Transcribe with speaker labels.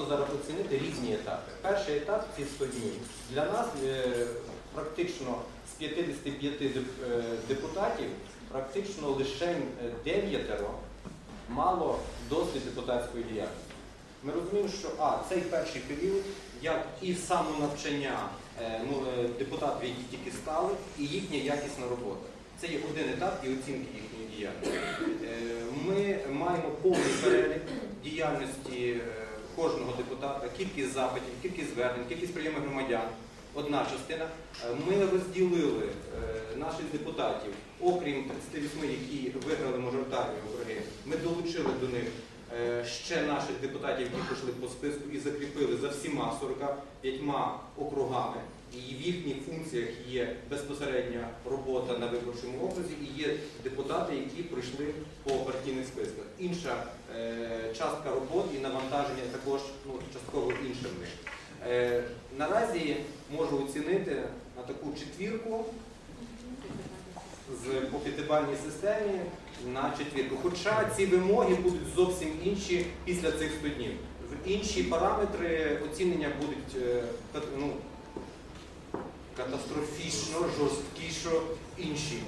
Speaker 1: важко зараз оцінити різні етапи. Перший етап ці 100 днів. Для нас е, практично з 55 е, депутатів, практично лише дев'ятеро мало досвід депутатської діяльності. Ми розуміємо, що а, цей перший період, як і самонавчання е, ну, е, депутатів, які тільки стали, і їхня якісна робота. Це є один етап і оцінки їхньої діяльності. Е, Ми маємо повний перелік діяльності е, кожного депутата, кількість запитів, кількість звернень, кількість прийомів громадян. Одна частина. Е, Ми розділили е, наших депутатів, окрім 38, які виграли мажоритарні округи, ми долучили до них ще наших депутатів, які пройшли по списку і закріпили за всіма 45 округами. І в їхніх функціях є безпосередня робота на виборчому окрузі і є депутати, які пройшли по партійних списках. Інша е, частка роботи і навантаження також ну, частково іншим в них. Е, наразі можу оцінити на таку четвірку з по п'ятибальній системі на четвірку. Хоча ці вимоги будуть зовсім інші після цих 100 днів. Інші параметри оцінення будуть е, ну, катастрофічно, жорсткішо інші.